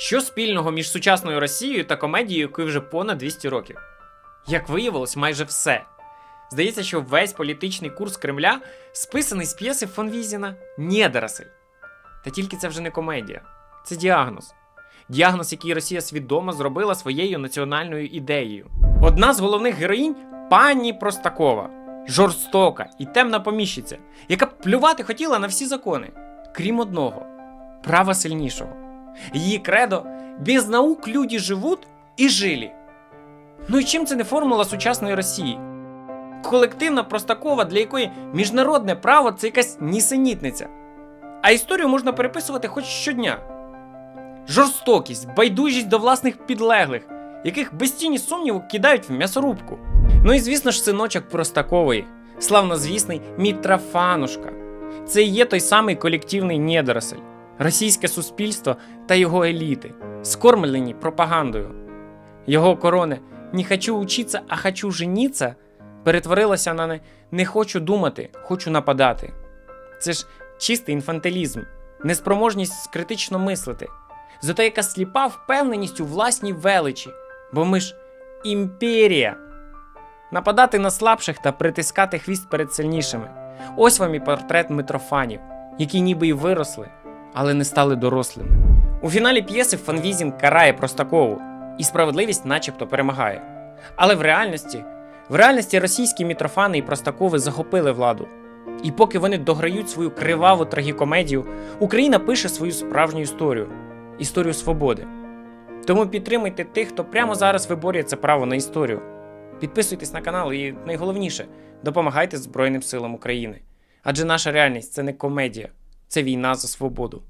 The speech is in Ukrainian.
Що спільного між сучасною Росією та комедією, якої вже понад 200 років? Як виявилось, майже все. Здається, що весь політичний курс Кремля списаний з п'єси фон Візіна «Недоросль». Та тільки це вже не комедія, це діагноз. Діагноз, який Росія свідомо зробила своєю національною ідеєю. Одна з головних героїнь пані Простакова, жорстока і темна поміщиця, яка плювати хотіла на всі закони, крім одного права сильнішого. Її кредо без наук люди живуть і жилі. Ну і чим це не формула сучасної Росії? Колективна Простакова, для якої міжнародне право це якась нісенітниця. А історію можна переписувати хоч щодня. Жорстокість, байдужість до власних підлеглих, яких без тіні сумніву кидають в м'ясорубку. Ну і звісно ж, синочок Простакової, славнозвісний Мітрофанушка. Це і є той самий колективний недоросль, російське суспільство та його еліти, скормлені пропагандою. Його корони «Не хочу учиться, а хочу жениться» перетворилося на не, не хочу думати, хочу нападати. Це ж чистий інфантилізм, неспроможність критично мислити, зато яка сліпа впевненість у власній величі, бо ми ж імперія. Нападати на слабших та притискати хвіст перед сильнішими. Ось вам і портрет Митрофанів, які ніби й виросли, але не стали дорослими. У фіналі п'єси Фанвізін карає Простакову, і справедливість начебто перемагає. Але в реальності, в реальності російські мітрофани і Простакови захопили владу. І поки вони дограють свою криваву трагікомедію, Україна пише свою справжню історію історію свободи. Тому підтримуйте тих, хто прямо зараз виборює це право на історію. Підписуйтесь на канал і найголовніше допомагайте Збройним силам України. Адже наша реальність це не комедія, це війна за свободу.